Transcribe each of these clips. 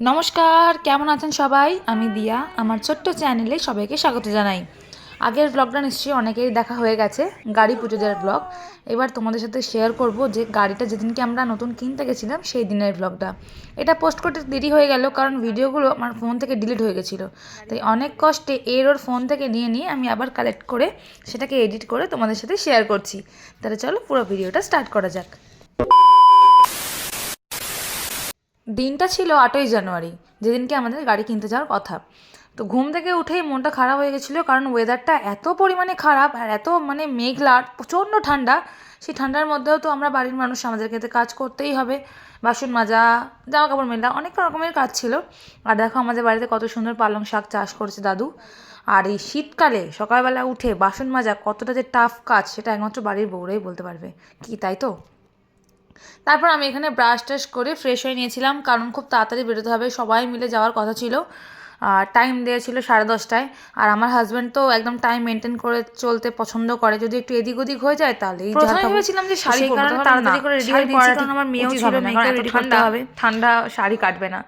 নমস্কার, কেমন আছেন সবাই? আমি দিয়া, আমার ছোট্ট চ্যানেলে সবাইকে স্বাগত জানাই। আগের ব্লগটা নিশ্চয়ই অনেকেই দেখা হয়ে গেছে, গাড়ি পুজো দেওয়ার ব্লগ এবার তোমাদের সাথে শেয়ার করব যে গাড়িটা যেদিনকে আমরা নতুন কিনতে গেছিলাম, সেই দিনের ব্লগটা এটা পোস্ট করতে দেরি হয়ে গেল, কারণ ভিডিওগুলো আমার ফোন থেকে ডিলিট হয়ে গেছিল। তাই অনেক কষ্টে এর ওর ফোন থেকে নিয়ে নিয়ে আমি আবার কালেক্ট করে সেটাকে এডিট করে তোমাদের সাথে শেয়ার করছি। তাহলে চলো পুরো ভিডিওটা স্টার্ট করা যাক। দিনটা ছিল আটই জানুয়ারি, যেদিনকে আমাদের গাড়ি কিনতে যাওয়ার কথা। তো ঘুম থেকে উঠেই মনটা খারাপ হয়ে গেছিল, কারণ ওয়েদারটা এত পরিমাণে খারাপ আর এত মানে মেঘলা প্রচণ্ড ঠান্ডা। সেই ঠান্ডার মধ্যেও তো আমরা বাড়ির মানুষ, আমাদেরকে তো কাজ করতেই হবে। বাসন মাজা জামা কাপড় মেলা, অনেক রকমের কাজ ছিল। আর দেখো আমাদের বাড়িতে কত সুন্দর পালং শাক চাষ করেছে দাদু। আর এই শীতকালে সকালবেলা উঠে বাসন মাজা কতটা যে টাফ কাজ, সেটা একমাত্র বাড়ির বউরাই বলতে পারবে। কি, তাই তো? তারপর আমি এখানে ব্রাশ টাশ করে ফ্রেশ হয়ে নিয়েছিলাম কারণ খুব তাড়াতাড়ি বেরোতে হবে। সবাই মিলে যাওয়ার কথা ছিল। আর টাইম দেওয়া ছিল সাড়ে দশটায়। আর আমার হাজব্যান্ড তো একদম টাইম মেনটেন করে চলতে পছন্দ করে। যদি একটু এদিক ওদিক হয়ে যায় প্রথমে ভেবেছিলাম যে শাড়ি কারণে তাড়াতাড়ি করে শাড়ি হয়ে কারণ আমার মেয়েও ছিল ঠান্ডা করতে হবে। ঠান্ডা শাড়ি কাটবে না।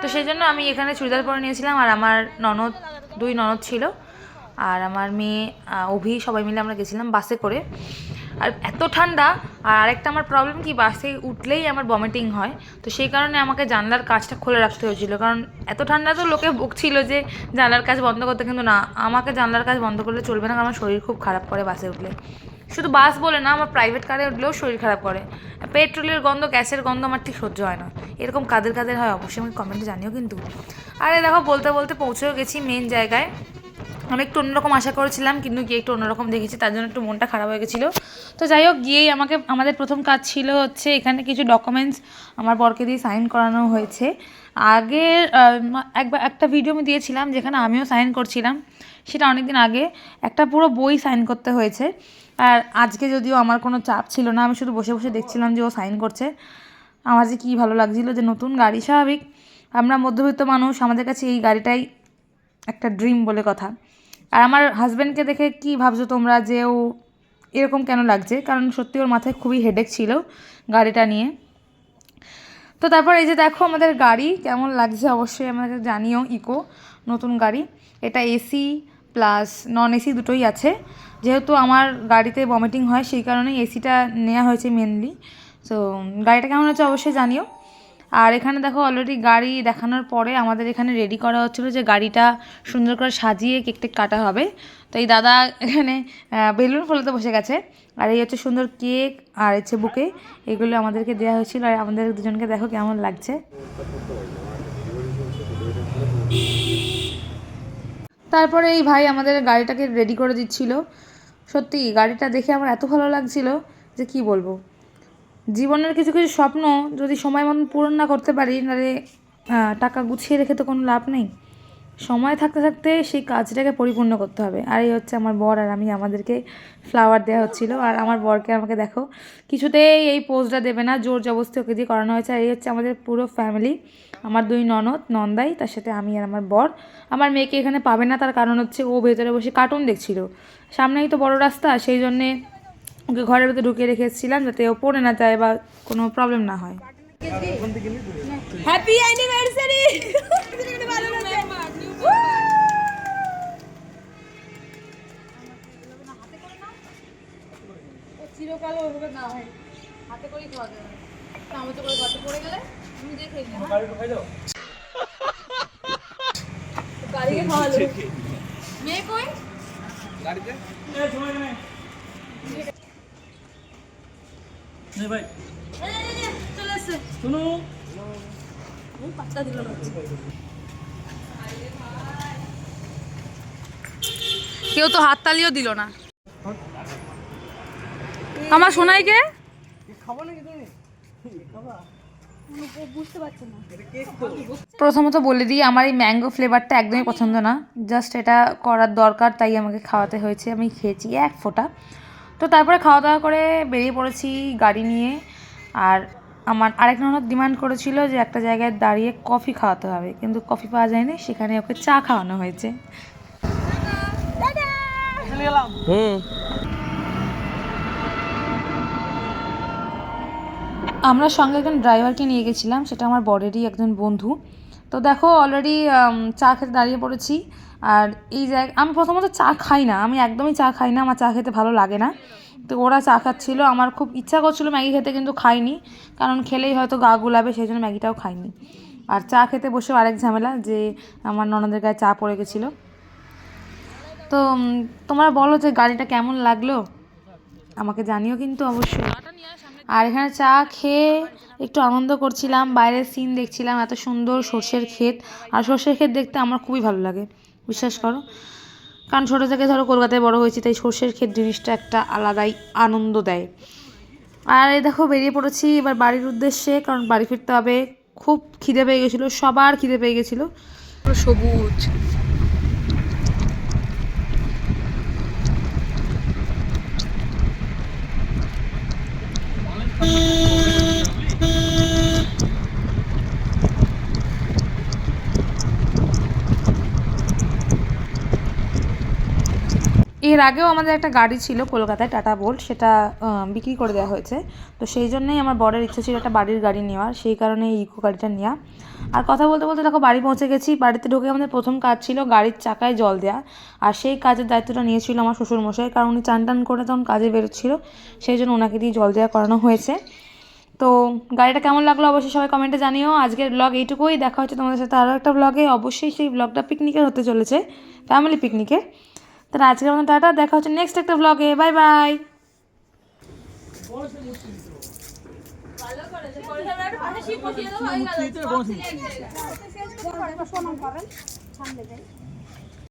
তো সেই জন্য আমি এখানে চুড়িদার পরে নিয়েছিলাম আর আমার ননদ দুই ননদ ছিল। আর আমার মেয়ে অভি সবাই মিলে আমরা গেছিলাম বাসে করে। আর এত ঠান্ডা, আর আরেকটা আমার প্রবলেম কি, বাসে উঠলেই আমার ভমিটিং হয়। তো সেই কারণে আমাকে জানলার কাজটা খুলে রাখতে হয়েছিল। কারণ এত ঠান্ডা তো লোকে বকছিল যে জানলার কাজ বন্ধ করতে, কিন্তু না, আমাকে জানলার কাজ বন্ধ করলে চলবে না আমার শরীর খুব খারাপ করে বাসে উঠলে। শুধু বাস বলে না, আমার প্রাইভেট কারে উঠলেও শরীর খারাপ করে। পেট্রোলের গন্ধ, গ্যাসের গন্ধ আমার ঠিক সহ্য হয় না। এরকম কাদের কাদের হয়, অবশ্যই আমাকে কমেন্টে জানিও কিন্তু। আরে দেখো, বলতে বলতে পৌঁছেও গেছি মেন জায়গায়। আমি একটু অন্যরকম আশা করেছিলাম, কিন্তু গিয়ে একটু অন্যরকম দেখেছি, তার জন্য একটু মনটা খারাপ হয়ে গেছিল। তো যাই হোক, গিয়েই আমাকে, আমাদের প্রথম কাজ ছিল হচ্ছে এখানে কিছু ডকুমেন্টস আমার বরকে দিয়ে সাইন করানো হয়েছে। আগের একবার একটা ভিডিও আমি দিয়েছিলাম, যেখানে আমিও সাইন করছিলাম। সেটা অনেক দিন আগে, একটা পুরো বই সাইন করতে হয়েছে। আর আজকে যদিও আমার কোনো চাপ ছিল না, আমি শুধু বসে বসে দেখছিলাম যে ও সাইন করছে। আমার যে কী ভালো লাগছিল যে নতুন গাড়ি স্বাভাবিক। আমরা মধ্যবিত্ত মানুষ, আমাদের কাছে এই গাড়িটাই একটা ড্রিম বলে কথা। আর আমার হাজব্যান্ডকে দেখে কি ভাবছ তোমরা যে ও এরকম কেন লাগছে? কারণ সত্যি ওর মাথায় খুবই হেডেক ছিল গাড়িটা নিয়ে। তো তারপর এই যে দেখো আমাদের গাড়ি, কেমন লাগছে অবশ্যই আমাদের জানিও, ইকো, নতুন গাড়ি। এটা এসি প্লাস নন এসি দুটোই আছে। যেহেতু আমার গাড়িতে ভমিটিং হয়, সেই কারণেই এসিটা নেওয়া হয়েছে মেনলি তো গাড়িটা কেমন হচ্ছে অবশ্যই জানিও। আর এখানে দেখো অলরেডি গাড়ি দেখানোর পরে আমাদের এখানে রেডি করা হচ্ছিল যে গাড়িটা সুন্দর করে সাজিয়ে কেক টেক কাটা হবে। তো এই দাদা এখানে বেলুন ফোলাতে বসে গেছে। আর এই হচ্ছে সুন্দর কেক আর হচ্ছে বুকে এগুলো আমাদেরকে দেওয়া হয়েছিল আর আমাদের দুজনকে দেখো কেমন লাগছে। তারপরে এই ভাই আমাদের গাড়িটাকে রেডি করে দিচ্ছিল। সত্যি, গাড়িটা দেখে আমার এত ভালো লাগছিল যে কি বলব। জীবনের কিছু কিছু স্বপ্ন যদি সময় মতন পূরণ না করতে পারি নাহলে টাকা গুছিয়ে রেখে তো কোনো লাভ নেই। সময় থাকতে থাকতে সেই কাজটাকে পরিপূর্ণ করতে হবে। আর এই হচ্ছে আমার বর আর আমি, আমাদেরকে ফ্লাওয়ার দেওয়া হচ্ছিল। আর আমার বরকে আমাকে দেখো, কিছুতেই এই পোজটা দেবে না, জোর জবস্তি ওকে দিয়ে করানো হয়েছে। আর এই হচ্ছে আমাদের পুরো ফ্যামিলি আমার দুই ননদ, নন্দাই, তার সাথে আমি আর আমার বর। আমার মেয়েকে এখানে পাবে না, তার কারণ হচ্ছে ও ভেতরে বসে কার্টুন দেখছিল। সামনেই তো বড় রাস্তা, সেই জন্যে ওকে ঘরের ভেতরে ঢুকিয়ে রেখেছিলাম যাতে ও পড়ে না যায় বা কোনো প্রবলেম না হয়। হ্যাপি অ্যানিভার্সারি চিরকাল ওইভাবে না হয়। হাতে করেই খাওয়া যাবে চামচে করে ঘরে পড়ে গেলে তুমি যে খেয়ে নিও গাড়িকে খাওয়ালো মেয়ে কই? নে ভাই। চলে শুনো। দিল না কেউ তো হাততালিও দিল না। আমার পারছে না প্রথমত বলে দিই, আমার এই ম্যাঙ্গো ফ্লেভারটা একদমই পছন্দ না। জাস্ট এটা করার দরকার, তাই আমাকে খাওয়াতে হয়েছে। আমি খেয়েছি এক ফোঁটা। তো তারপরে খাওয়া দাওয়া করে বেরিয়ে পড়েছি গাড়ি নিয়ে। আর আমার আরেক ননদ ডিমান্ড করেছিল যে একটা জায়গায় দাঁড়িয়ে কফি খাওয়াতে হবে কিন্তু কফি পাওয়া যায়নি সেখানে ওকে চা খাওয়ানো হয়েছে। হুম। আমরা সঙ্গে একজন ড্রাইভারকে নিয়ে গেছিলাম সেটা আমার বরেরই একজন বন্ধু। তো দেখো অলরেডি চা খেতে দাঁড়িয়ে পড়েছি। আর এই জায়গা, আমি প্রথমত চা খাই না, আমি একদমই চা খাই না, আমার চা খেতে ভালো লাগে না। তো ওরা চা খাচ্ছিল, আমার খুব ইচ্ছা করছিল ম্যাগি খেতে, কিন্তু খাইনি। কারণ খেলেই হয়তো গা গুলাবে, সেই জন্য ম্যাগিটাও খাইনি। আর চা খেতে বসেও আরেক ঝামেলা যে, আমার ননদের গায়ে চা পড়ে গেছিল। তো তোমরা বলো যে গাড়িটা কেমন লাগল? আমাকে জানিও কিন্তু অবশ্যই। আর এখানে চা খেয়ে একটু আনন্দ করছিলাম, বাইরের সিন দেখছিলাম, এত সুন্দর সর্ষের ক্ষেত। আর সর্ষের ক্ষেত দেখতে আমার খুবই ভালো লাগে, বিশ্বাস করো। কারণ ছোটো থেকে ধরো কলকাতায় বড় হয়েছি, তাই সর্ষের ক্ষেত জিনিসটা একটা আলাদাই আনন্দ দেয়। আর এই দেখো বেরিয়ে পড়েছি, এবার বাড়ির উদ্দেশ্যে, কারণ বাড়ি ফিরতে হবে। খুব খিদে পেয়ে গেছিল, সবার খিদে পেয়ে গেছিল। সবুজ। এর আগেও আমাদের একটা গাড়ি ছিল কলকাতায় টাটা বোল্ট, সেটা বিক্রি করে দেওয়া হয়েছে। তো সেই জন্যই আমার বরের ইচ্ছা ছিল একটা বাড়ির গাড়ি নেওয়ার, সেই কারণে এই ইকো গাড়িটা নেওয়া আর কথা বলতে বলতে দেখো, বাড়ি পৌঁছে গেছি। বাড়িতে ঢুকে আমাদের প্রথম কাজ ছিল গাড়ির চাকায় জল দেওয়া আর সেই কাজের দায়িত্বটা নিয়েছিল আমার শ্বশুরমশাই, কারণ উনি চান টান করে তখন কাজে বেরোচ্ছিল। সেই জন্য ওনাকে দিয়ে জল দেওয়া করানো হয়েছে। তো গাড়িটা কেমন লাগল অবশ্যই সবাই কমেন্টে জানিও। আজকের ব্লগ এইটুকুই। দেখা হচ্ছে তোমাদের সাথে আরও একটা ব্লগে অবশ্যই সেই ব্লগটা পিকনিকের হতে চলেছে। ফ্যামিলি পিকনিকের তাহলে আজকের মতো টাটা দেখা হচ্ছে নেক্সট একটা ব্লগে বাই বাই গণেশ